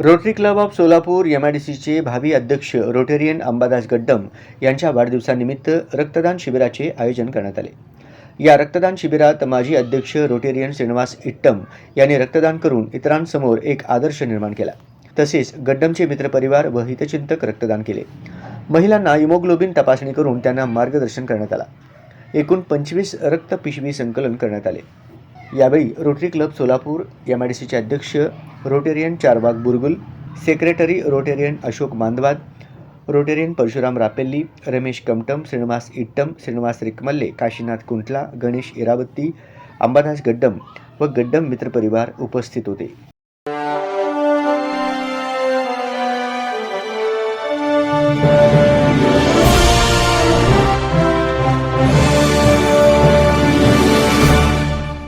Rotary club of Solapur M I D सीचे भावी अध्यक्ष रोटेरियन अंबादास गड्डम यांच्या वाढदिवसानिमित्त रक्तदान शिबिराचे आयोजन करण्यात आले. या रक्तदान शिबिरात माजी अध्यक्ष रोटेरियन श्रीनिवास इट्टम यांनी रक्तदान करून इतरांसमोर एक आदर्श निर्माण केला. तसेच गड्डमचे मित्रपरिवार व हितचिंतक रक्तदान केले. महिलांना हिमोग्लोबिन तपासणी करून त्यांना मार्गदर्शन करण्यात आला. एकूण पंचवीस रक्त पिशवी संकलन करण्यात आले. यावेळी Rotary club Solapur M I D सीचे अध्यक्ष Rotarian Charbag Burgul secretary Rotarian Ashok Mandwad Rotarian Parshuram Rapelli Ramesh Kamtam Shrinivas Ittam Shrinivas Rikmalle Kashinath Kuntla Ganesh Iravati Ambadas Gaddam व गड्डम मित्रपरिवार उपस्थित होते.